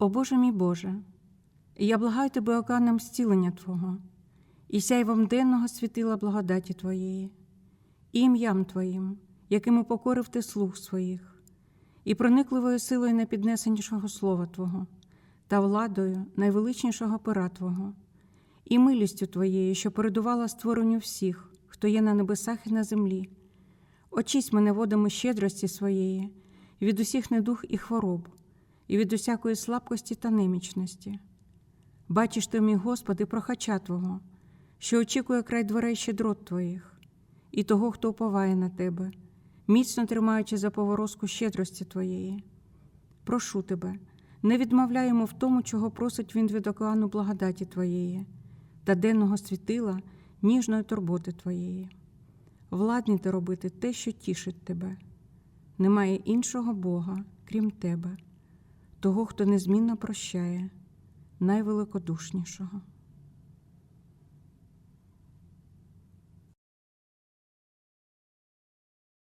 О Боже мій Боже, я благаю Тебе оканом зцілення Твого, і сяйвом денного світила благодаті Твоєї, ім'ям Твоїм, яким упокорив Ти слуг своїх, і проникливою силою найпіднесенішого слова Твого, та владою найвеличнішого пера Твого, і милістю Твоєю, що передувала створенню всіх, хто є на небесах і на землі. Очисть мене водами щедрості своєї, від усіх недух і хвороб, і від усякої слабкості та немічності. Бачиш ти, мій Господи, прохача Твого, що очікує край дверей щедрот Твоїх, і того, хто уповає на Тебе, міцно тримаючи за поворозку щедрості Твоєї. Прошу Тебе, не відмовляй йому в тому, чого просить він від океану благодаті Твоєї та денного світила ніжної турботи Твоєї. Владні ти робити те, що тішить тебе. Немає іншого Бога, крім тебе, того, хто незмінно прощає, найвеликодушнішого.